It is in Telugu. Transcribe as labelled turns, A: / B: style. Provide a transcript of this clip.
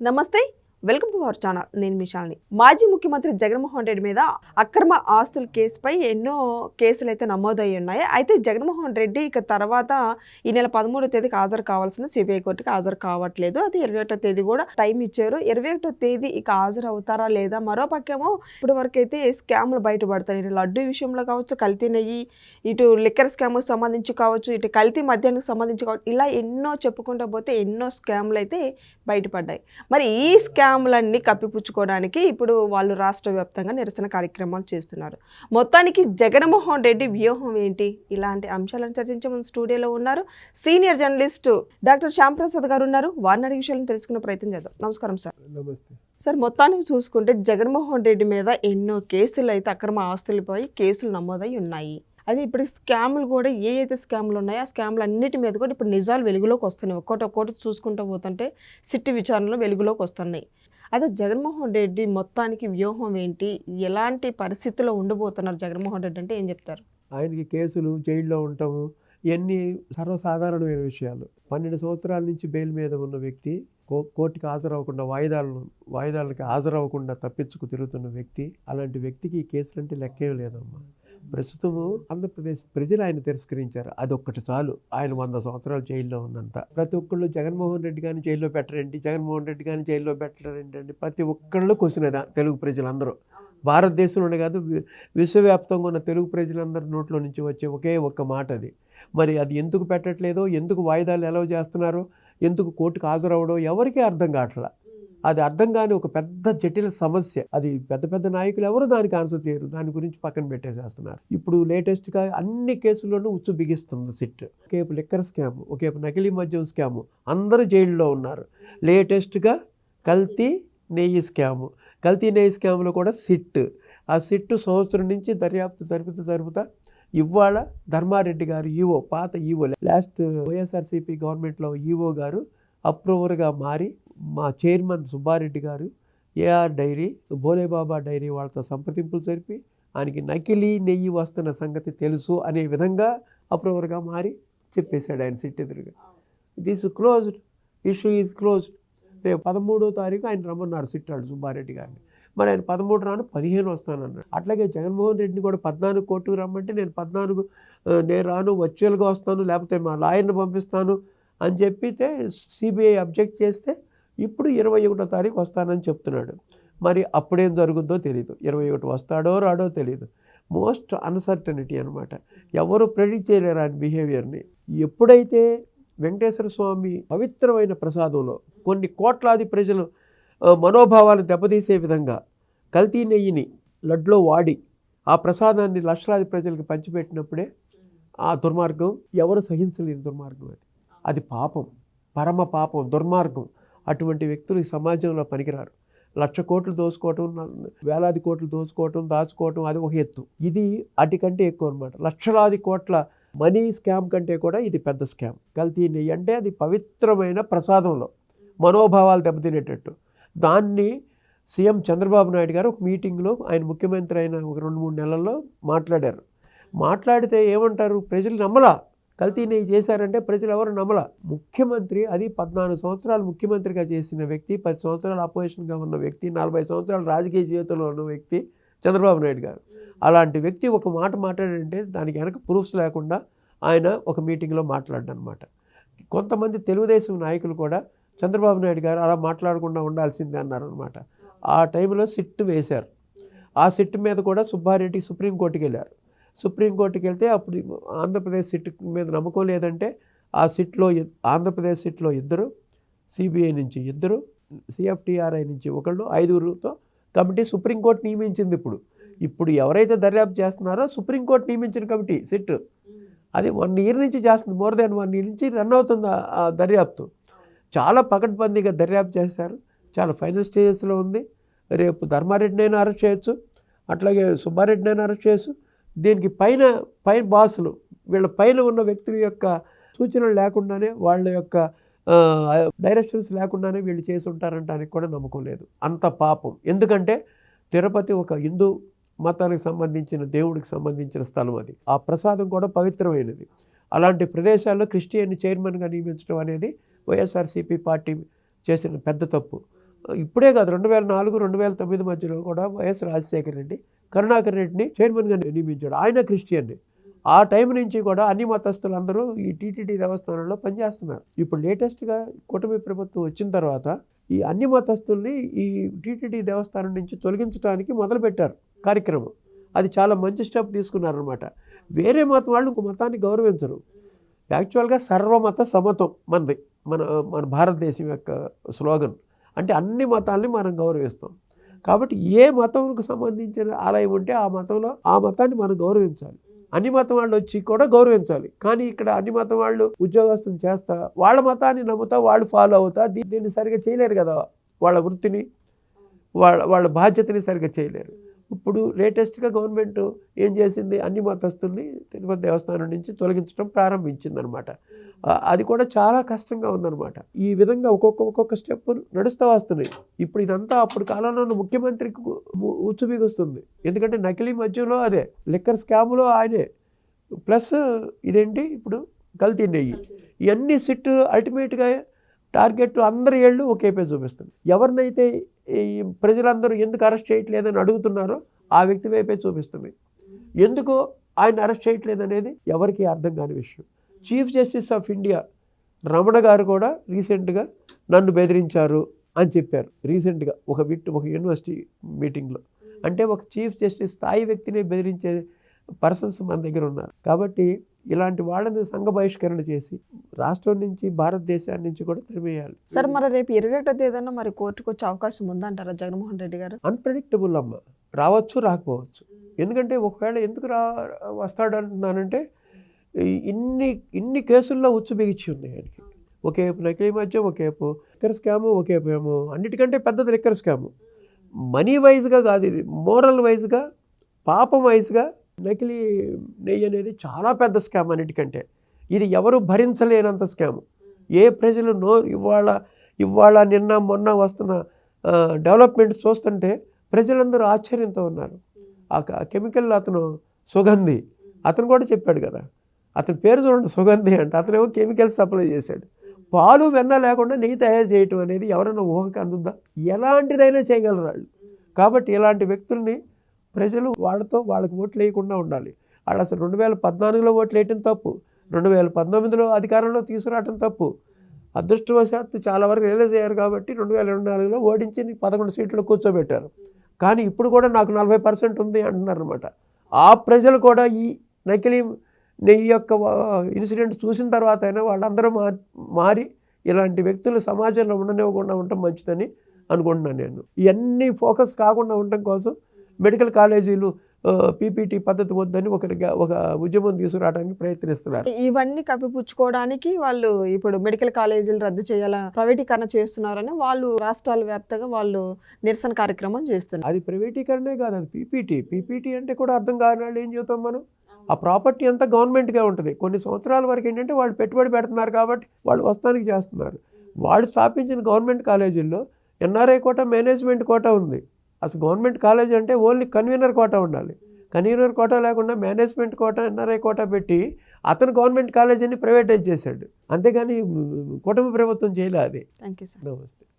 A: నమస్తే వెల్కమ్ టు అవర్ ఛానల్. నేను మిషాల్ని మాజీ ముఖ్యమంత్రి జగన్మోహన్ రెడ్డి మీద అక్రమ ఆస్తుల కేసుపై ఎన్నో కేసులు అయితే నమోదయ్యి ఉన్నాయి. అయితే జగన్మోహన్ రెడ్డి ఇక తర్వాత ఈ నెల పదమూడో తేదీకి హాజరు కావాల్సిన సిబిఐ కోర్టుకి హాజరు కావట్లేదు. అది ఇరవై ఒకటో తేదీ కూడా టైం ఇచ్చారు. ఇరవై ఒకటో తేదీ ఇక హాజరు అవుతారా లేదా మరో పక్కేమో ఇప్పటి వరకు అయితే స్కామ్లు బయటపడతాయి ఇటు లడ్డు విషయంలో కావచ్చు కల్తీ నెయ్యి ఇటు లిక్కర్ స్కామ్కి సంబంధించి కావచ్చు ఇటు కల్తీ మద్యానికి సంబంధించి కావచ్చు ఇలా ఎన్నో చెప్పుకుంటూ పోతే ఎన్నో స్కామ్లు అయితే బయటపడ్డాయి. మరి ఈ స్కామ్ స్కామ్లన్నీ కప్పిపుచ్చుకోవడానికి ఇప్పుడు వాళ్ళు రాష్ట్ర వ్యాప్తంగా నిరసన కార్యక్రమాలు చేస్తున్నారు. మొత్తానికి జగన్మోహన్ రెడ్డి వ్యూహం ఏంటి? ఇలాంటి అంశాలను చర్చించే ముందు స్టూడియోలో ఉన్నారు. Senior journalist doctor Shyam Prasad గారు ఉన్నారు. వారిని అడిగే విషయాలను తెలుసుకునే ప్రయత్నం చేద్దాం. నమస్కారం సార్.
B: నమస్తే.
A: సార్ మొత్తానికి చూసుకుంటే జగన్మోహన్ రెడ్డి మీద ఎన్నో కేసులు అయితే అక్రమ ఆస్తులపై కేసులు నమోదై ఉన్నాయి. అదే ఇప్పుడు స్కాములు కూడా ఏ అయితే స్కాములు ఉన్నాయో ఆ స్కాములు అన్నిటి మీద కూడా ఇప్పుడు నిజాలు వెలుగులోకి వస్తున్నాయి. ఒక్కోటి ఒక్కోటి చూసుకుంటూ పోతుంటే సిట్టి విచారణలో వెలుగులోకి వస్తున్నాయి. అదే జగన్మోహన్ రెడ్డి మొత్తానికి వ్యూహం ఏంటి? ఎలాంటి పరిస్థితిలో ఉండబోతున్నారు జగన్మోహన్ రెడ్డి అంటే ఏం చెప్తారు?
B: ఆయనకి కేసులు జైల్లో ఉండటము ఇవన్నీ సర్వసాధారణమైన విషయాలు. పన్నెండు సంవత్సరాల నుంచి బెయిల్ మీద ఉన్న వ్యక్తి కో కోర్టుకి హాజరవ్వకుండా వాయిదాలను వాయిదాలకి హాజరవ్వకుండా తప్పించుకు తిరుగుతున్న వ్యక్తి అలాంటి వ్యక్తికి ఈ కేసులు అంటే లెక్కేం లేదమ్మా. ప్రస్తుతము ఆంధ్రప్రదేశ్ ప్రజలు ఆయన తిరస్కరించారు. అదొక్కటి చాలు. ఆయన వంద సంవత్సరాలు జైల్లో ఉన్నంత. ప్రతి ఒక్కళ్ళు జగన్మోహన్ రెడ్డి కానీ జైల్లో పెట్టరేంటి జగన్మోహన్ రెడ్డి కానీ జైల్లో పెట్టారేంటి అంటే ప్రతి ఒక్కళ్ళు క్వశ్చన్ అదా తెలుగు ప్రజలందరూ. భారతదేశంలోనే కాదు విశ్వవ్యాప్తంగా ఉన్న తెలుగు ప్రజలందరి నోట్లో నుంచి వచ్చే ఒకే ఒక్క మాట అది. మరి అది ఎందుకు పెట్టట్లేదో ఎందుకు వాయిదాలు ఎలా చేస్తున్నారో ఎందుకు కోర్టుకు హాజరవడో ఎవరికీ అర్థం కావట్లా. అది అర్థం కాని ఒక పెద్ద జటిల సమస్య. అది పెద్ద పెద్ద నాయకులు ఎవరు దానికి ఆన్సర్ చేయరు. దాని గురించి పక్కన పెట్టేసేస్తున్నారు. ఇప్పుడు లేటెస్ట్గా అన్ని కేసుల్లోనూ ఉచ్చు బిగిస్తుంది సిట్. ఒకేపు లిక్కర్ స్కామ్ ఒకేపు నకిలీ మద్యం స్కాము. అందరూ జైల్లో ఉన్నారు. లేటెస్ట్గా కల్తీ నెయ్యి స్కాము. కల్తీ నెయ్యి స్కామ్లో కూడా సిట్. ఆ సిట్ సంవత్సరం నుంచి దర్యాప్తు జరుపుతూ జరుపుతా ఇవాళ ధర్మారెడ్డి గారు ఈవో పాత ఈవో లాస్ట్ వైఎస్ఆర్సీపీ గవర్నమెంట్లో ఈవో గారు అప్రూవర్గా మారి మా చైర్మన్ సుబ్బారెడ్డి గారు ఏఆర్ డైరీ భోలేబాబా డైరీ వాళ్ళతో సంప్రదింపులు జరిపి ఆయనకి నకిలీ నెయ్యి వస్తున్న సంగతి తెలుసు అనే విధంగా అప్రూవర్గా మారి చెప్పేశాడు ఆయన సిట్ ఎదురుగా. This closed issue is closed రేపు పదమూడో తారీఖు ఆయన రమ్మన్నారు సిట్టాడు సుబ్బారెడ్డి గారిని. మరి ఆయన పదమూడు రాను పదిహేను వస్తానన్నాడు అట్లాగే జగన్మోహన్ రెడ్డిని కూడా పద్నాలుగు కోర్టుకు రమ్మంటే నేను పద్నాలుగు నేను రాను వర్చువల్గా వస్తాను లేకపోతే మా లాయర్ని పంపిస్తాను అని చెప్పితే సిబిఐ అబ్జెక్ట్ చేస్తే ఇప్పుడు ఇరవై ఒకటో తారీఖు వస్తానని చెప్తున్నాడు. మరి అప్పుడేం జరుగుద్దో తెలియదు ఇరవై ఒకటి వస్తాడో రాడో తెలియదు మోస్ట్ అన్సర్టనిటీ అనమాట ఎవరు ప్రెడిక్ట్ చేయలేరు ఆయన బిహేవియర్ని. ఎప్పుడైతే వెంకటేశ్వర స్వామి పవిత్రమైన ప్రసాదంలో కొన్ని కోట్లాది ప్రజలు మనోభావాలను దెబ్బతీసే విధంగా కల్తీ నెయ్యిని లడ్లో వాడి ఆ ప్రసాదాన్ని లక్షలాది ప్రజలకు పంచిపెట్టినప్పుడే ఆ దుర్మార్గం ఎవరు సహించలేని దుర్మార్గం అది. అది పాపం. పరమ పాపం దుర్మార్గం. అటువంటి వ్యక్తులు ఈ సమాజంలో పనికిరారు. లక్ష కోట్లు దోచుకోవటం వేలాది కోట్లు దోచుకోవటం దాచుకోవటం అది ఒక ఎత్తు. ఇది అటు కంటే ఎక్కువ అనమాట లక్షలాది కోట్ల మనీ స్కామ్ కంటే కూడా ఇది పెద్ద స్కామ్. కల్తీ నెయ్యి అంటే అది పవిత్రమైన ప్రసాదంలో మనోభావాలు దెబ్బతినేటట్టు. దాన్ని సీఎం చంద్రబాబు నాయుడు గారు ఒక మీటింగ్లో ఆయన ముఖ్యమంత్రి అయిన ఒక రెండు మూడు నెలల్లో మాట్లాడారు. మాట్లాడితే ఏమంటారు? ప్రజలు నమ్మలా. కల్తీ నెయ్యి చేశారంటే ప్రజలు ఎవరు నమ్మల. ముఖ్యమంత్రి అది పద్నాలుగు సంవత్సరాలు ముఖ్యమంత్రిగా చేసిన వ్యక్తి పది సంవత్సరాలు అపోజిషన్గా ఉన్న వ్యక్తి నలభై సంవత్సరాలు రాజకీయ జీవితంలో ఉన్న వ్యక్తి చంద్రబాబు నాయుడు గారు. అలాంటి వ్యక్తి ఒక మాట మాట్లాడంటే దానికి వెనక ప్రూఫ్స్ లేకుండా ఆయన ఒక మీటింగ్లో మాట్లాడనమాట కొంతమంది తెలుగుదేశం నాయకులు కూడా చంద్రబాబు నాయుడు గారు అలా మాట్లాడకుండా ఉండాల్సిందే అన్నారనమాట. ఆ టైంలో సిట్ వేశారు. ఆ సిట్ మీద కూడా సుబ్బారెడ్డి సుప్రీంకోర్టుకి వెళ్ళారు సుప్రీంకోర్టుకి వెళ్తే అప్పుడు ఆంధ్రప్రదేశ్ సిట్ మీద నమ్మకం లేదంటే ఆ సిట్లో ఆంధ్రప్రదేశ్ సిట్లో ఇద్దరు సిబిఐ నుంచి ఇద్దరు సిఎఫ్టిఆర్ఐ నుంచి ఒకళ్ళు ఐదుగురుతో కమిటీ సుప్రీంకోర్టు నియమించింది ఇప్పుడు. ఇప్పుడు ఎవరైతే దర్యాప్తు చేస్తున్నారో సుప్రీంకోర్టు నియమించిన కమిటీ సిట్. అది వన్ ఇయర్ నుంచి చేస్తుంది మోర్ దాన్ వన్ ఇయర్ నుంచి రన్ అవుతుంది ఆ- ఆ దర్యాప్తు. చాలా పకడ్బందీగా దర్యాప్తు చేస్తారు చాలా ఫైనల్ స్టేజెస్లో ఉంది. రేపు ధర్మారెడ్డినైనా అరెస్ట్ చేయొచ్చు అట్లాగే సుబ్బారెడ్డినైనా అరెస్ట్ చేయొచ్చు. దీనికి పైన పైన బాసులు వీళ్ళ పైన ఉన్న వ్యక్తుల యొక్క సూచనలు లేకుండానే వాళ్ళ యొక్క డైరెక్షన్స్ లేకుండానే వీళ్ళు చేసి ఉంటారంటానికి కూడా నమ్మకం లేదు. అంత పాపం. ఎందుకంటే తిరుపతి ఒక హిందూ మతానికి సంబంధించిన దేవుడికి సంబంధించిన స్థలం అది. ఆ ప్రసాదం కూడా పవిత్రమైనది. అలాంటి ప్రదేశాల్లో క్రిస్టియన్ చైర్మన్గా నియమించడం అనేది వైఎస్ఆర్సీపీ పార్టీ చేసిన పెద్ద తప్పు. ఇప్పుడే కాదు రెండు వేల నాలుగు రెండు వేల తొమ్మిది మధ్యలో కూడా వైఎస్ రాజశేఖర రెడ్డి కరుణాకర్ రెడ్డిని చైర్మన్గా నియమించాడు. ఆయన క్రిస్టియన్ని. ఆ టైం నుంచి కూడా అన్ని మతస్థులందరూ ఈ టీటీడీ దేవస్థానంలో పనిచేస్తున్నారు. ఇప్పుడు లేటెస్ట్గా కూటమి ప్రభుత్వం వచ్చిన తర్వాత ఈ అన్ని మతస్థుల్ని ఈ టీటీడీ దేవస్థానం నుంచి తొలగించడానికి మొదలుపెట్టారు కార్యక్రమం. అది చాలా మంచి స్టెప్ తీసుకున్నారనమాట వేరే మతం వాళ్ళు ఇంకో మతాన్ని గౌరవించరు. యాక్చువల్గా సర్వమత సమతం మనది. మన మన భారతదేశం యొక్క స్లోగన్. అంటే అన్ని మతాల్ని మనం గౌరవిస్తాం. కాబట్టి ఏ మతంకు సంబంధించిన ఆలయం ఉంటే ఆ మతంలో ఆ మతాన్ని మనం గౌరవించాలి. అన్ని మతం వాళ్ళు వచ్చి కూడా గౌరవించాలి. కానీ ఇక్కడ అన్ని మతం వాళ్ళు ఉద్యోగస్తులు చేస్తా వాళ్ళ మతాన్ని నమ్ముతా వాళ్ళు ఫాలో అవుతా దీన్ని సరిగ్గా చేయలేరు కదా వాళ్ళ వృత్తిని వాళ్ళ వాళ్ళ బాధ్యతని సరిగ్గా చేయలేరు. ఇప్పుడు లేటెస్ట్గా గవర్నమెంట్ ఏం చేసింది? అన్ని మతస్థుల్ని తిరుపతి దేవస్థానం నుంచి తొలగించడం ప్రారంభించిందనమాట. అది కూడా చాలా కష్టంగా ఉందన్నమాట ఈ విధంగా ఒక్కొక్క ఒక్కొక్క స్టెప్ నడుస్తూ వస్తున్నాయి. ఇప్పుడు ఇదంతా అప్పుడు కాలంలో ముఖ్యమంత్రికి ఉచ్చు బిగుస్తుంది. ఎందుకంటే నకిలీ మధ్యలో అదే లిక్కర్ స్కామ్లో ఆయనే. ప్లస్ ఇదేంటి? ఇప్పుడు కల్తీ నెయ్యి. ఇవన్నీ సిట్ అల్టిమేట్గా టార్గెట్ అందరి ఏళ్ళు ఒకే పేజ్ చూపిస్తుంది. ఎవరినైతే ఈ ప్రజలందరూ ఎందుకు అరెస్ట్ చేయట్లేదని అడుగుతున్నారో ఆ వ్యక్తి వైపే చూపిస్తుంది. ఎందుకు ఆయన అరెస్ట్ చేయట్లేదు అనేది ఎవరికి అర్థం కాని విషయం. Chief justice of India Ramana గారు కూడా రీసెంట్గా నన్ను బెదిరించారు అని చెప్పారు. రీసెంట్గా ఒక విట్ ఒక యూనివర్సిటీ మీటింగ్లో. అంటే ఒక చీఫ్ జస్టిస్ స్థాయి వ్యక్తిని బెదిరించే పర్సన్స్ మన దగ్గర ఉన్నారు. కాబట్టి ఇలాంటి వాళ్ళని సంఘ బహిష్కరణ చేసి రాష్ట్రం నుంచి భారతదేశాన్ని నుంచి కూడా తరిమేయాలి.
A: సార్ మరి రేపు ఇరవై ఒకటో తేదీన మరి కోర్టుకు వచ్చే అవకాశం ఉందంటారా జగన్మోహన్ రెడ్డి గారు?
B: అన్ప్రెడిక్టబుల్ అమ్మ. రావచ్చు రాకపోవచ్చు. ఎందుకంటే ఒకవేళ ఎందుకు రా వస్తాడు అంటున్నానంటే ఇన్ని ఇన్ని కేసుల్లో ఉచ్చు బిగిచ్చి ఉంది ఆయనకి. ఒకేపు నకిలీ మద్యం ఒకేపు లిక్కర్ స్కాము ఒకేపు ఏమో అన్నిటికంటే పెద్దది లిక్కర్ స్కాము మనీ వైజ్గా కాదు ఇది. మోరల్ వైజ్గా పాపం వైజ్గా నకిలీ నెయ్యి అనేది చాలా పెద్ద స్కామ్ అన్నిటికంటే. ఇది ఎవరు భరించలేనంత స్కామ్. ఏ ప్రజలు నో ఇవాళ ఇవాళ నిన్న మొన్న వస్తున్న డెవలప్మెంట్స్ చూస్తుంటే ప్రజలందరూ ఆశ్చర్యంతో ఉన్నారు. ఆ క- కెమికల్ అతను సుగంధి. అతను కూడా చెప్పాడు కదా అతని పేరు చూడండి సుగంధి అంటే అతనేమో కెమికల్స్ సప్లై చేశాడు. పాలు వెన్న లేకుండా నెయ్యి తయారు చేయటం అనేది ఎవరైనా ఊహకు అందుద్దా? ఎలాంటిదైనా చేయగలరు వాళ్ళు. కాబట్టి ఇలాంటి వ్యక్తుల్ని ప్రజలు వాళ్ళతో వాళ్ళకి ఓట్లు వేయకుండా ఉండాలి. వాళ్ళు అసలు రెండు వేల పద్నాలుగులో ఓట్లు వేయటం తప్పు. రెండు వేల పంతొమ్మిదిలో అధికారంలో తీసుకురావటం తప్పు. అదృష్టవశాత్తు చాలా వరకు రిలీజ్ అయ్యారు కాబట్టి రెండు వేల ఇరవై నాలుగులో ఓడించి పదకొండు సీట్లు కూర్చోబెట్టారు. కానీ ఇప్పుడు కూడా నాకు నలభై పర్సెంట్ ఉంది అంటున్నారు అనమాట ఆ ప్రజలు కూడా ఈ నకిలీ నెయ్యి యొక్క ఇన్సిడెంట్ చూసిన తర్వాత అయినా వాళ్ళందరూ మారి ఇలాంటి వ్యక్తులు సమాజంలో ఉండనివ్వకుండా ఉండటం మంచిదని అనుకుంటున్నాను నేను. ఇవన్నీ ఫోకస్ కాకుండా ఉండటం కోసం మెడికల్ కాలేజీలు పీపీటీ పద్ధతి వద్దని ఒక ఒక ఉద్యమం తీసుకురావడానికి ప్రయత్నిస్తున్నారు.
A: ఇవన్నీ కప్పిపుచ్చుకోవడానికి వాళ్ళు ఇప్పుడు మెడికల్ కాలేజీలు రద్దు చేయాల ప్రైవేటీకరణ చేస్తున్నారని వాళ్ళు రాష్ట్రాల వ్యాప్తంగా వాళ్ళు నిరసన కార్యక్రమం చేస్తున్నారు.
B: అది ప్రైవేటీకరణే కాదు అది పీపీటీ. పీపీటీ అంటే కూడా అర్థం కాని వాళ్ళు ఏం చెబుతాం మనం? ఆ ప్రాపర్టీ అంతా గవర్నమెంట్గా ఉంటుంది. కొన్ని సంవత్సరాల వరకు ఏంటంటే వాళ్ళు పెట్టుబడి పెడుతున్నారు కాబట్టి వాళ్ళు వస్తానికి చేస్తున్నారు. వాళ్ళు స్థాపించిన గవర్నమెంట్ కాలేజీల్లో ఎన్ఆర్ఐ కోట మేనేజ్మెంట్ కోట ఉంది. అసలు గవర్నమెంట్ కాలేజ్ అంటే ఓన్లీ కన్వీనర్ కోట ఉండాలి. కన్వీనర్ కోట లేకుండా మేనేజ్మెంట్ కోట ఎన్ఆర్ఐ కోట పెట్టి అతను గవర్నమెంట్ కాలేజీని ప్రైవేటైజ్ చేశాడు. అంతేగాని కుటుంబ ప్రభుత్వం చేయలే అది.
A: Thank you sir.
B: నమస్తే.